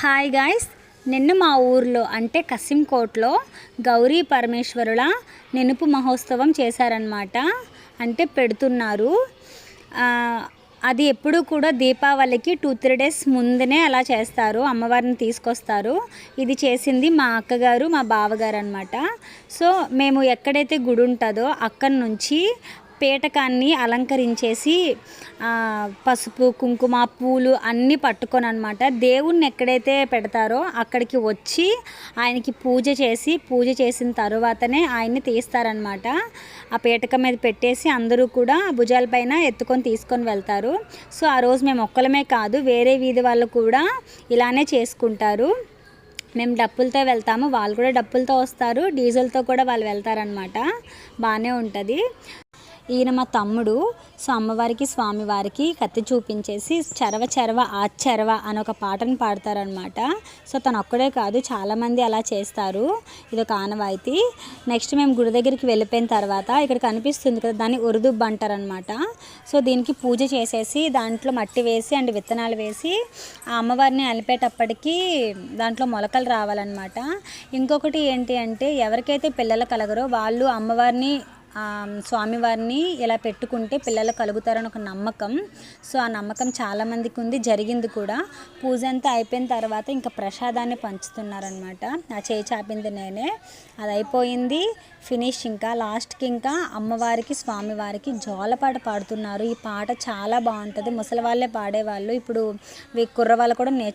Hi guys నిన్న మా ఊర్లో అంటే కసింకోట్లో గౌరీ పరమేశ్వరుల నెనుపు మహోత్సవం చేశారనమాట అంటే పెడుతున్నారు. అది ఎప్పుడు కూడా దీపావళికి టూ త్రీ డేస్ ముందునే అలా చేస్తారు. అమ్మవారిని తీసుకొస్తారు. ఇది చేసింది మా అక్కగారు మా బావగారు అనమాట సో మేము ఎక్కడైతే గుడి ఉంటుందో అక్కడి నుంచి పేటకాన్ని అలంకరించేసి పసుపు కుంకుమ పూలు అన్నీ పట్టుకొని అనమాట దేవుణ్ణి ఎక్కడైతే పెడతారో అక్కడికి వచ్చి ఆయనకి పూజ చేసి పూజ చేసిన తర్వాతనే ఆయన్ని తీస్తారనమాట ఆ పీటక మీద పెట్టేసి అందరూ కూడా భుజాలపైన ఎత్తుకొని తీసుకొని వెళ్తారు. సో ఆ రోజు మేము ఒక్కలమే కాదు వేరే వీధి వాళ్ళు కూడా ఇలానే చేసుకుంటారు. మేము డప్పులతో వెళ్తాము వాళ్ళు కూడా డప్పులతో వస్తారు డీజిల్తో కూడా వాళ్ళు వెళ్తారనమాట బాగానే ఉంటుంది. ఈయన మా తమ్ముడు. సో అమ్మవారికి స్వామివారికి కత్తి చూపించేసి చరవ చరవ ఆచరవ అని ఒక పాటను పాడతారనమాట సో తను ఒక్కడే కాదు చాలామంది అలా చేస్తారు. ఇది ఒక ఆనవాయితీ. నెక్స్ట్ మేము గుడి దగ్గరికి వెళ్ళిపోయిన తర్వాత ఇక్కడ కనిపిస్తుంది కదా దాన్ని ఉరుదుబ్బ అంటారనమాట సో దీనికి పూజ చేసేసి దాంట్లో మట్టి వేసి అండ్ విత్తనాలు వేసి ఆ అమ్మవారిని అలిపేటప్పటికి దాంట్లో మొలకలు రావాలన్నమాట. ఇంకొకటి ఏంటి అంటే ఎవరికైతే పిల్లలు కలగరో వాళ్ళు అమ్మవారిని స్వామివారిని ఇలా పెట్టుకుంటే పిల్లలు కలుగుతారని ఒక నమ్మకం. సో ఆ నమ్మకం చాలామందికి ఉంది. జరిగింది కూడా. పూజ అంతా అయిపోయిన తర్వాత ఇంకా ప్రసాదాన్ని పంచుతున్నారనమాట ఆ చేయి చాపింది నేనే. అది అయిపోయింది. ఫినిష్ ఇంకా. లాస్ట్కి ఇంకా అమ్మవారికి స్వామివారికి జోలపాట పాడుతున్నారు. ఈ పాట చాలా బాగుంటుంది. ముసలి వాళ్ళే పాడేవాళ్ళు. ఇప్పుడు కుర్రవాళ్ళు కూడా నేర్చు